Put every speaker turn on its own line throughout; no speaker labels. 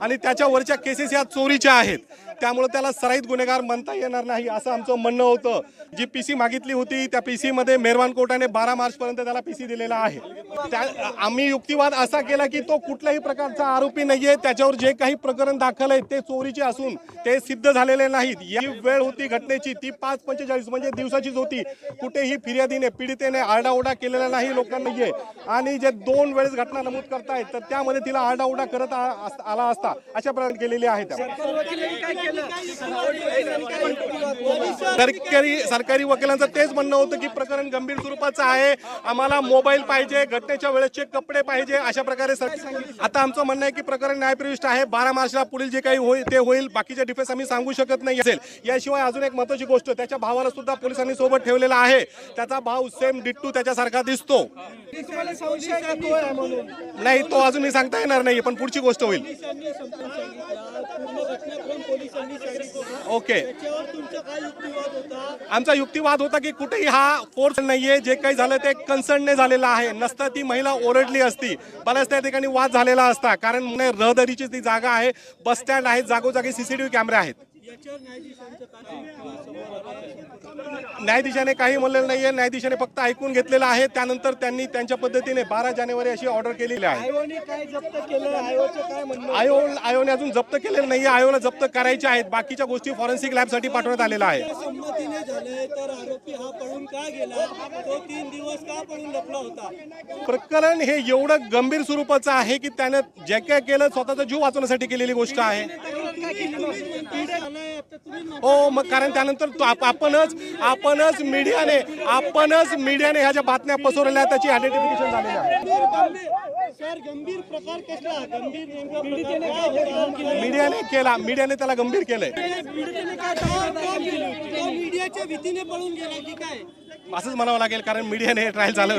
आणि त्याच्यावरच्या केसेस या चोरीच्या आहेत. त्यामुळे त्याला सराईत गुन्हेगार म्हणता येणार नाही असं आमचं म्हणणं होतं. जी पी सी मागितली होती त्या पी सी मध्ये कोर्टाने बारा मार्च पर्यंत त्याला पी सी दिलेला आहे. त्या आम्ही युक्तिवाद असा केला की तो कुठल्याही प्रकारचा आरोपी नाहीये त्याच्यावर जे काही प्रकरण दाखल आहे ते चोरीचे असून ते सिद्ध झालेले नाहीत. ही वेळ होती घटनेची ती पाच पंचेचाळीस म्हणजे दिवसाचीच होती. कुठेही फिर्यादीने पीडितेने आरडाओरडा केलेला नाही लोकांना नाहीये. आणि जे दोन वेळेस घटना नमूद करतायत तर त्यामध्ये तिला आरडाओरडा करत आ- अस- आला असता अशा प्रकारे केलेली आहे त्या. सरकारी सरकारी वकिलांचं तेच म्हणणं होतं की प्रकरण गंभीर स्वरूपाचं आहे. आम्हाला मोबाईल पाहिजे घटनेच्या वेळेसचे कपडे पाहिजे अशा प्रकारे सर- आता आमचं म्हणणं आहे की प्रकरण न्यायप्रविष्ट आहे. बारा मार्चला पुढील जे काही होईल ते होईल. बाकीचे डिफेन्स आम्ही सांगू शकत नाही असेल. याशिवाय अजून एक महत्वाची गोष्ट त्याच्या भावाला सुद्धा पोलिसांनी सोबत ठेवलेला आहे. त्याचा भाव सेम डिट्टू त्याच्यासारखा दिसतो. नाही तो अजून मी सांगता येणार नाही पण पुढची गोष्ट होईल.
घटनाक्रम पोलिसांनी सांगितलं?
ओके.
त्याच्यावर तुमचा काय युक्तिवाद होता?
आमचा युक्तिवाद होता की कुठेही हा फोर्स नाहीये जे काही झालं ते कन्सर्नने झालेलं आहे. नसतं ती महिला ओरडली असती. बऱ्याच त्या ठिकाणी वाद झालेला असता. कारण रहदारीची ती जागा आहे बस स्टँड आहे जागोजागी सीसीटीव्ही कॅमेरे आहेत. न्यायाधीशाने काही म्हणलेलं नाहीये. न्यायाधीशाने फक्त ऐकून घेतलेलं आहे. त्यानंतर त्यांनी त्यांच्या पद्धतीने बारा जानेवारी अशी ऑर्डर केलेली आहे. आयो आयोने अजून जप्त केलेलं नाहीये. आयोला जप्त करायचे आहेत. बाकीच्या गोष्टी फॉरेन्सिक लॅबसाठी पाठवण्यात आलेल्या आहे प्रकरण हे एवढं गंभीर स्वरूपाचं आहे की त्यानं जे काय केलं स्वतःचा जीव वाचवण्यासाठी केलेली गोष्ट आहे. हो मग कारण त्यानंतर तो आप- आपणच आपणच मीडियाने आपणच मीडियाने ह्या ज्या बातम्या पसरवल्या त्याची आयडेंटिफिकेशन झालेली आहे.
होता?
मीडियाने केला. मीडियाने त्याला गंभीर केलंय.
मीडियाच्या भीतीने पळून गेला की काय?
असंच म्हणावं लागेल कारण मीडियाने हे ट्रायल झालं.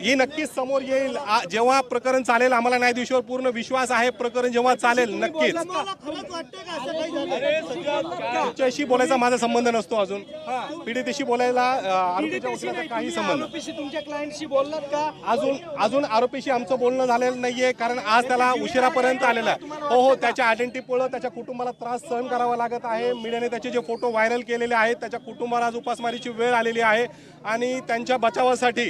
ही
नक्कीच समोर येईल. जेव्हा प्रकरण चालेल आम्हाला न्यायाधीशावर पूर्ण विश्वास आहे. प्रकरण जेव्हा चालेल नक्कीच. तुमच्याशी बोलायचा माझा संबंध नसतो अजून. पीडितेशी बोलायला अ, आरोपीच्या वकिलाचा काही संबंध.
तुमच्या क्लायंटशी बोललात का?
अजून अजून आरोपीशी आमचं बोलणं झालेलं नाहीये कारण आज त्याला उशिरापर्यंत आलेला आहे. हो हो त्याच्या आयडेंटिटीमुळं त्याच्या कुटुंबाला त्रास सहन करावा लागत आहे. मीडियाने त्याचे जे फोटो व्हायरल केलेले आहेत त्याच्या कुटुंबाला आज उपासमारीची वेळ आलेली आहे. आणि त्यांच्या बचावासाठी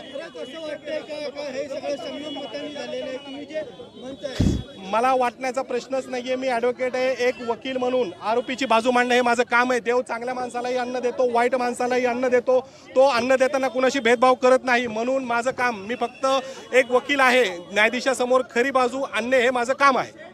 मला वाटण्याचा प्रश्नच नाहीये. मी ॲडव्होकेट आहे एक वकील म्हणून. आरोपीची बाजू मांडणं हे माझं काम आहे. देव चांगल्या माणसालाही अन्न देतो वाईट माणसालाही अन्न देतो. तो अन्न देताना कुणाशी भेदभाव करत नाही. म्हणून माझं काम मी फक्त एक वकील आहे. न्यायाधीशासमोर खरी बाजू आणणे हे माझं काम आहे.